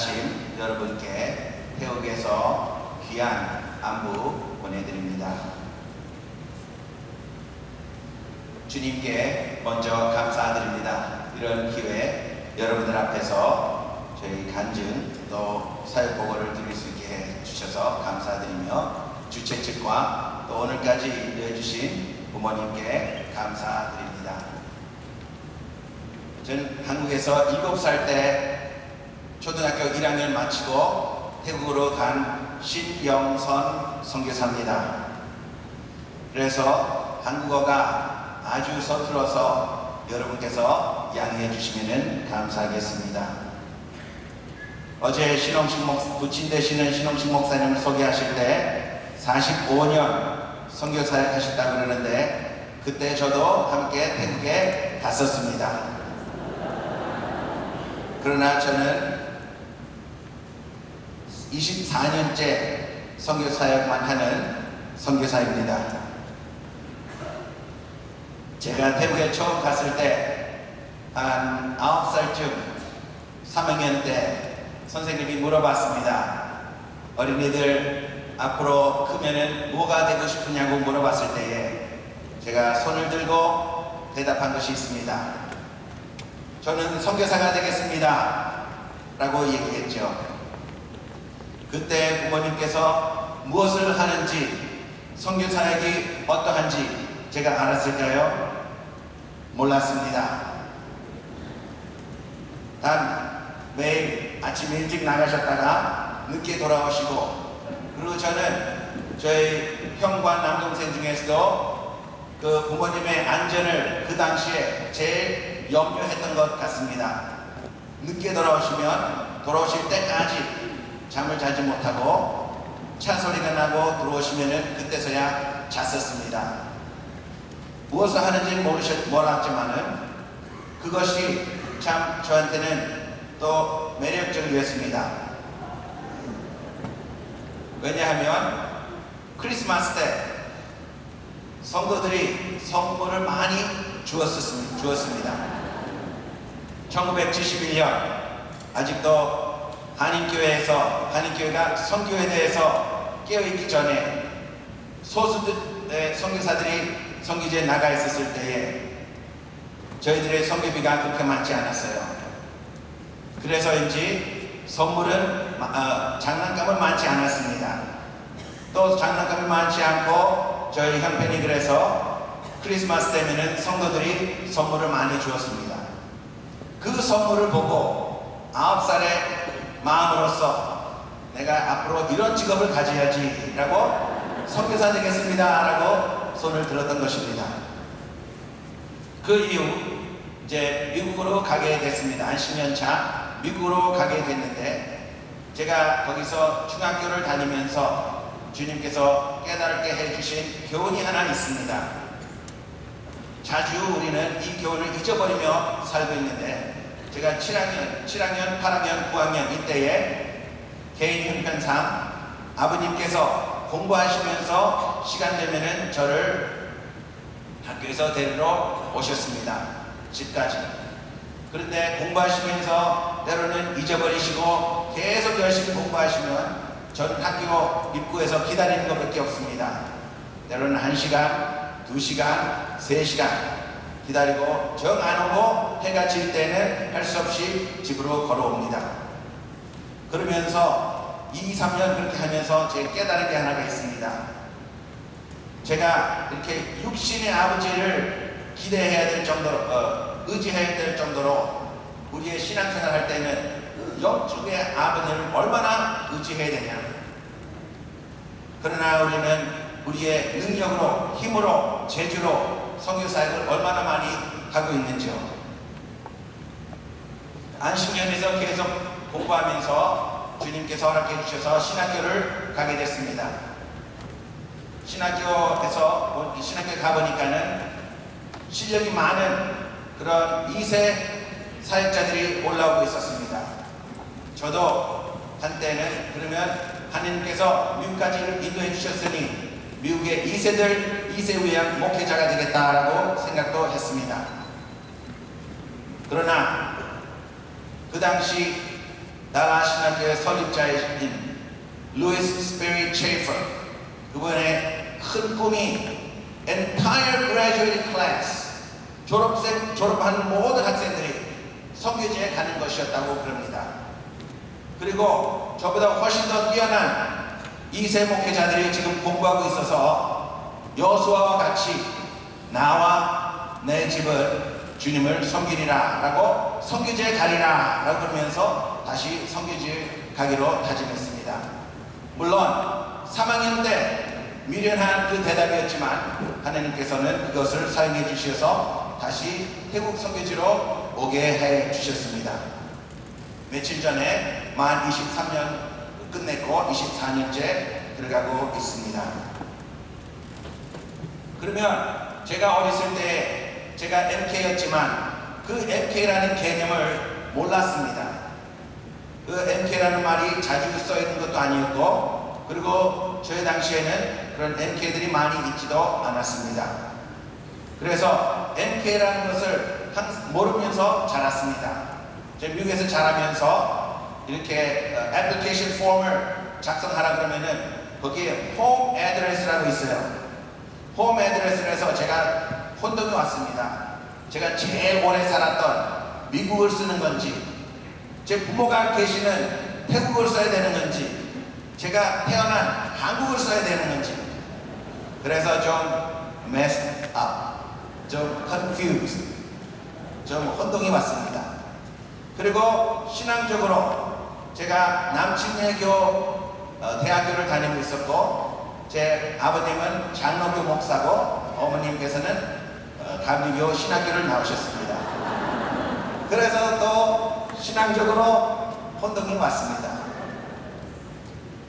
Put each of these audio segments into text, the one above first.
아침 여러분께 태국에서 귀한 안부 보내드립니다. 주님께 먼저 감사드립니다. 이런 기회 여러분들 앞에서 저희 간증 또 사역 보고를 드릴 수 있게 해 주셔서 감사드리며 주최 측과 또 오늘까지 인도해 주신 부모님께 감사드립니다. 저는 한국에서 7살 때 초등학교 1학년 마치고 태국으로 간 신영선 선교사입니다. 그래서 한국어가 아주 서툴어서 여러분께서 양해해 주시면 감사하겠습니다. 어제 신홍식 목 부친 되시는 신홍식 목사님을 소개하실 때 45년 선교사역 하셨다고 그러는데 그때 저도 함께 태국에 갔었습니다. 그러나 저는 24년째 선교사역만 하는 선교사입니다. 제가 태국에 처음 갔을 때 한 9살쯤 3학년 때 선생님이 물어봤습니다. 어린이들 앞으로 크면은 뭐가 되고 싶으냐고 물어봤을 때에 제가 손을 들고 대답한 것이 있습니다. 저는 선교사가 되겠습니다. 라고 얘기했죠. 그때 부모님께서 무엇을 하는지 선교사역이 어떠한지 제가 알았을까요? 몰랐습니다. 단 매일 아침 일찍 나가셨다가 늦게 돌아오시고 그리고 저는 저희 형과 남동생 중에서도 그 부모님의 안전을 그 당시에 제일 염려했던 것 같습니다. 늦게 돌아오시면 돌아오실 때까지 잠을 자지 못하고 차 소리가 나고 들어오시면은 그때서야 잤었습니다. 무엇을 하는지는 모르셨, 몰랐지만은 그것이 참 저한테는 또 매력적이었습니다. 왜냐하면 크리스마스 때 성도들이 선물을 많이. 주었습니다. 1971년 아직도 한인교회에서 한인교회가 선교에 대해서 깨어있기 전에 소수들의 선교사들이 선교지에 나가 있었을 때에 저희들의 선교비가 그렇게 많지 않았어요. 그래서인지 선물은 어, 장난감은 많지 않았습니다. 또 장난감이 많지 않고 저희 형편이 그래서 크리스마스 때면은 성도들이 선물을 많이 주었습니다. 그 선물을 보고 아홉 살의 마음으로서 내가 앞으로 이런 직업을 가져야지라고 선교사 되겠습니다라고 손을 들었던 것입니다. 그 이후 이제 미국으로 가게 됐습니다. 한 10년 차 미국으로 가게 됐는데 제가 거기서 중학교를 다니면서 주님께서 깨달게 해주신 교훈이 하나 있습니다. 자주 우리는 이 교훈을 잊어버리며 살고 있는데 제가 7학년, 7학년, 8학년, 9학년 이때에 개인 형편상 아버님께서 공부하시면서 시간 되면은 저를 학교에서 데리러 오셨습니다. 집까지. 그런데 공부하시면서 때로는 잊어버리시고 계속 열심히 공부하시면 전 학교 입구에서 기다리는 것밖에 없습니다. 때로는 1시간, 2시간, 3시간 기다리고 정 안 오고 해가 질 때는 할 수 없이 집으로 걸어옵니다. 그러면서 2, 3년 그렇게 하면서 제가 깨달은 게 하나가 있습니다. 제가 이렇게 육신의 아버지를 기대해야 될 정도로, 어, 의지해야 될 정도로 우리의 신앙생활 할 때는 영적의 아버지를 얼마나 의지해야 되냐. 그러나 우리는 우리의 능력으로, 힘으로, 재주로 성교사역을 얼마나 많이 하고 있는지요. 안식년에서 계속 공부하면서 주님께서 허락해 주셔서 신학교를 가게 됐습니다. 신학교에서 신학교에 가보니까는 실력이 많은 그런 2세 사역자들이 올라오고 있었습니다. 저도 한때는 그러면 하나님께서 미국까지 인도해 주셨으니 미국의 2세들, 2세 위한 목회자가 되겠다라고 생각도 했습니다. 그러나 그 당시 나라 신학교의 설립자이신 루이스 스페리 체이퍼 그분의 큰 꿈이 entire graduate class 졸업생 졸업하는 모든 학생들이 성교지에 가는 것이었다고 그럽니다. 그리고 저보다 훨씬 더 뛰어난 이세 목회자들이 지금 공부하고 있어서 여수아와 같이 나와 내 집을 주님을 섬기리라 라고 성교지에 가리라 라고 그러면서 다시 성교지에 가기로 다짐했습니다. 물론 3학년 때 미련한 그 대답이었지만 하나님께서는 그것을 사용해 주셔서 다시 태국 성교지로 오게 해 주셨습니다. 며칠 전에 만 23년 끝냈고 24년째 들어가고 있습니다. 그러면 제가 어렸을 때 제가 MK였지만 그 MK라는 개념을 몰랐습니다. 그 MK라는 말이 자주 써 있는 것도 아니었고 그리고 저희 당시에는 그런 MK들이 많이 있지도 않았습니다. 그래서 MK라는 것을 모르면서 자랐습니다. 미국에서 자라면서 이렇게 애플리케이션 폼을 작성하라 그러면은 거기에 홈 애드레스라고 있어요. 홈 애드레스를 해서 제가 혼동이 왔습니다. 제가 제일 오래 살았던 미국을 쓰는 건지, 제 부모가 계시는 태국을 써야 되는 건지, 제가 태어난 한국을 써야 되는 건지, 그래서 좀 messed up, 좀 confused, 좀 혼동이 왔습니다. 그리고 신앙적으로 제가 남친예교 어, 대학교를 다니고 있었고 제 아버님은 장로교 목사고 어머님께서는 어, 감리교 신학교를 나오셨습니다. 그래서 또 신앙적으로 혼동이 왔습니다.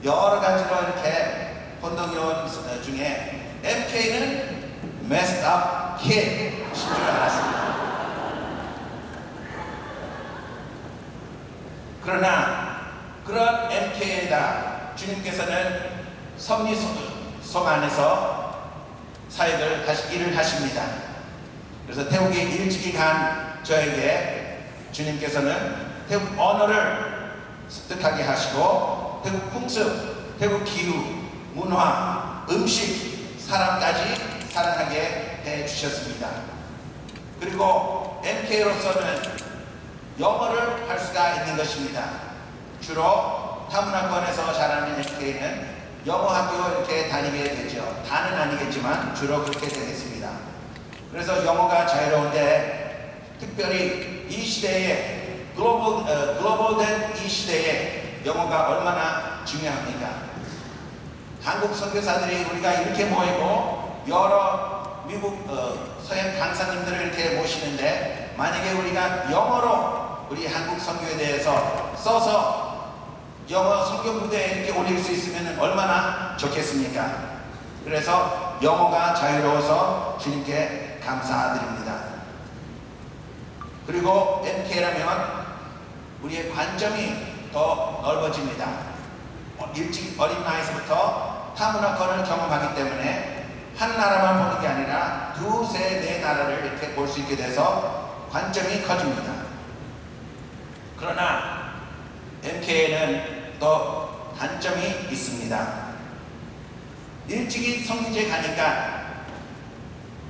여러 가지로 이렇게 혼동이 온 어, 중에 MK는 messed up kid인 줄 알았습니다. 그러나 그런 MK에다 주님께서는 섭리 속 안에서 사역을 하시, 일을 하십니다. 그래서 태국에 일찍이 간 저에게 주님께서는 태국 언어를 습득하게 하시고 태국 풍습, 태국 기후, 문화, 음식, 사람까지 사랑하게 해 주셨습니다. 그리고 MK로서는 영어를 할 수가 있는 것입니다. 주로 타문화권에서 자라는 MK는 영어 학교 이렇게 다니게 되죠. 다는 아니겠지만 주로 그렇게 되겠습니다. 그래서 영어가 자유로운데 특별히 이 시대에 글로벌 어, 글로벌된 이 시대에 영어가 얼마나 중요합니까? 한국 선교사들이 우리가 이렇게 모이고 여러 미국 어, 서양 강사님들을 이렇게 모시는데 만약에 우리가 영어로 우리 한국 선교에 대해서 써서 영어 성경 무대에 이렇게 올릴 수 있으면 얼마나 좋겠습니까? 그래서 영어가 자유로워서 주님께 감사드립니다. 그리고 MK라면 우리의 관점이 더 넓어집니다. 어, 일찍 어린 나이에서부터 타문화권을 경험하기 때문에 한 나라만 보는 게 아니라 두세 네 나라를 이렇게 볼 수 있게 돼서 관점이 커집니다. 그러나 MK에는 또 단점이 있습니다. 일찍이 성기지에 가니까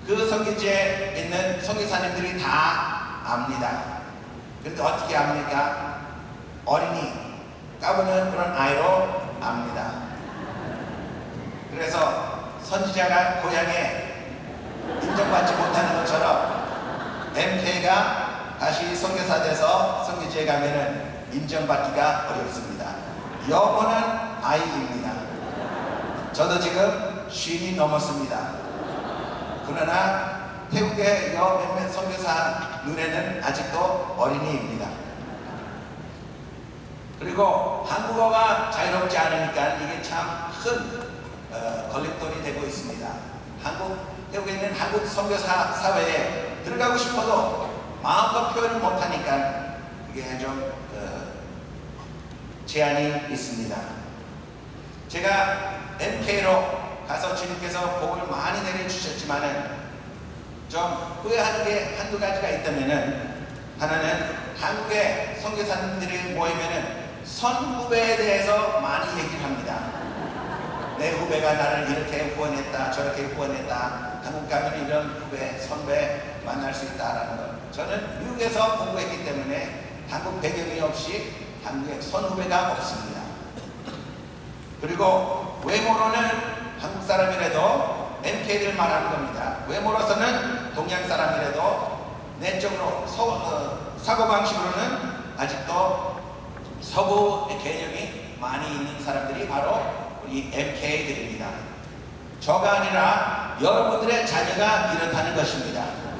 그 성기지에 있는 성기사님들이 다 압니다. 근데 어떻게 압니까? 어린이, 까부는 그런 아이로 압니다. 그래서 선지자가 고향에 인정받지 못하는 것처럼 MK가 다시 선교사 돼서 성교지에 가면은 인정받기가 어렵습니다. 영어는 아이입니다. 저도 지금 쉰이 넘었습니다. 그러나 태국의 여 몇몇 선교사 눈에는 아직도 어린이입니다. 그리고 한국어가 자유롭지 않으니까 이게 참큰 어, 걸림돌이 되고 있습니다. 한국 태국에 있는 한국 선교사 사회에 들어가고 싶어도 마음껏 표현을 못하니까 이게 좀 어, 제한이 있습니다. 제가 MK로 가서 주님께서 복을 많이 내려주셨지만은 좀 후회하는 게 한두 가지가 있다면은 하나는 한국의 선교사님들이 모이면은 선후배에 대해서 많이 얘기를 합니다. 내 후배가 나를 이렇게 후원했다, 저렇게 후원했다. 한국 가면 이런 후배, 선배 만날 수 있다라는 것. 저는 미국에서 공부했기 때문에 한국 배경이 없이 한국에 선후배가 없습니다. 그리고 외모로는 한국 사람이라도 MK를 말하는 겁니다. 외모로서는 동양 사람이라도 내적으로 서, 어, 사고방식으로는 아직도 서구의 개념이 많이 있는 사람들이 바로 우리 MK들입니다. 저가 아니라 여러분들의 자녀가 이렇다는 것입니다.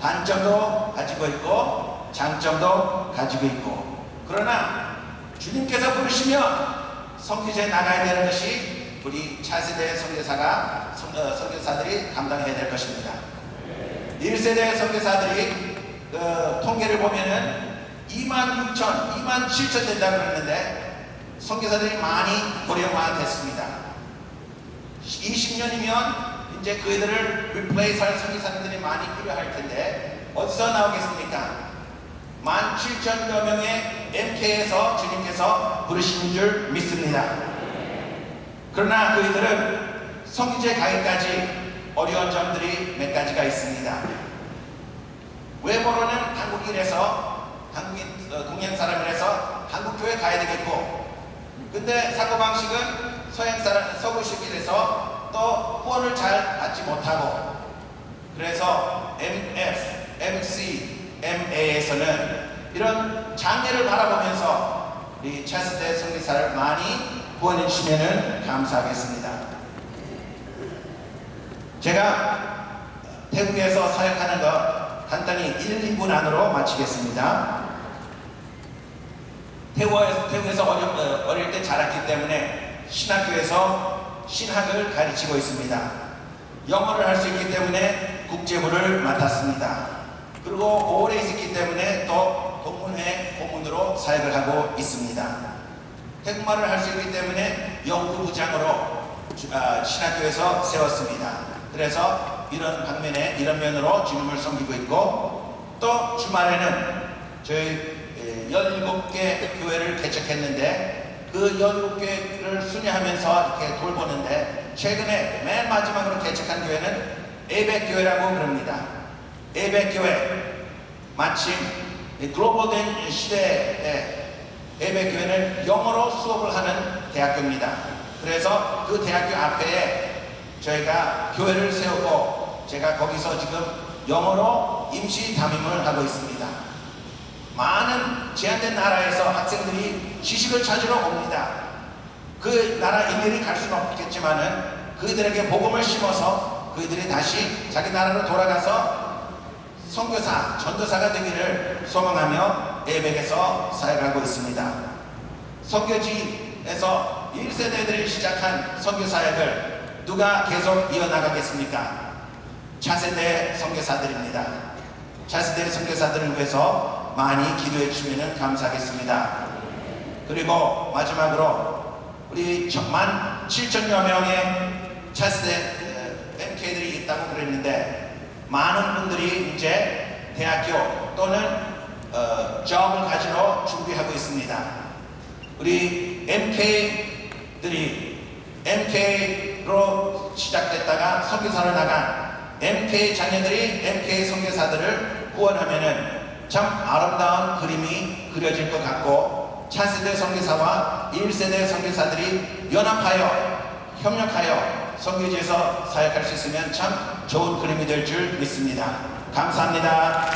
단점도 가지고 있고 장점도 가지고 있고 그러나 주님께서 부르시면 성기제 나가야 되는 것이 우리 차세대 선교사가 성- 어, 감당해야 될 것입니다. 1세대 선교사들이 그 통계를 보면은 2만 6천, 2만 7천 된다고 그랬는데 선교사들이 많이 고령화 됐습니다. 20년이면 이제 그 애들을 리플레이스 할 선교사님들이 많이 필요할 텐데 어디서 나오겠습니까? 17,000여 명의 MK에서 주님께서 부르신 줄 믿습니다. 그러나 그이들은 성기제 가기까지 어려운 점들이 몇 가지가 있습니다. 외모로는 한국인에서 한국인 어, 동양 사람이라서 한국 교회 가야 되겠고, 근데 사고 방식은 서양 사람 서구식이라서 또 후원을 잘 받지 못하고, 그래서 MF, MC, MA에서는 이런 장애를 바라보면서 우리 차스대 성리사를 많이 후원해 주시면 감사하겠습니다. 제가 태국에서 사역하는 것 간단히 1, 2분 안으로 마치겠습니다. 태국에서, 태국에서 어려, 어, 어릴 때 자랐기 때문에 신학교에서 신학을 가르치고 있습니다. 영어를 할 수 있기 때문에 국제부를 맡았습니다. 그리고 오래 있었기 때문에 또 동문회 고문으로 사역을 하고 있습니다. 태국말을 할수 있기 때문에 연구부장으로 주- 아, 신학교에서 세웠습니다. 그래서 이런 방면에 이런 면으로 주님을 섬기고 있고 또 주말에는 저희 17개 교회를 개척했는데 그 17개를 순회하면서 이렇게 돌보는데 최근에 맨 마지막으로 개척한 교회는 에백교회라고 그럽니다. 에백교회 마침 이 글로벌된 시대에 에백교회는 영어로 수업을 하는 대학교입니다. 그래서 그 대학교 앞에 저희가 교회를 세우고 제가 거기서 지금 영어로 임시 담임을 하고 있습니다. 많은 제한된 나라에서 학생들이 지식을 찾으러 옵니다. 그 나라 일일이 갈 수는 없겠지만은 그들에게 복음을 심어서 그들이 다시 자기 나라로 돌아가서 선교사, 전도사가 되기를 소망하며 예백에서 사역하고 있습니다. 선교지에서 1세대들이 시작한 선교 사역을 누가 계속 이어나가겠습니까? 차세대 선교사들입니다. 차세대 선교사들을 위해서 많이 기도해 주시면 감사하겠습니다. 그리고 마지막으로 우리 만 7천여 명의 차세대 MK들이 있다고 그랬는데 많은 분들이 이제 대학교 또는 어, 점을 가지러 준비하고 있습니다. 우리 MK들이 MK로 시작됐다가 선교사로 나간 MK 자녀들이 MK 선교사들을 후원하면은 참 아름다운 그림이 그려질 것 같고 차세대 선교사와 1세대 선교사들이 연합하여 협력하여 선교지에서 사역할 수 있으면 참 좋은 그림이 될 줄 믿습니다. 감사합니다.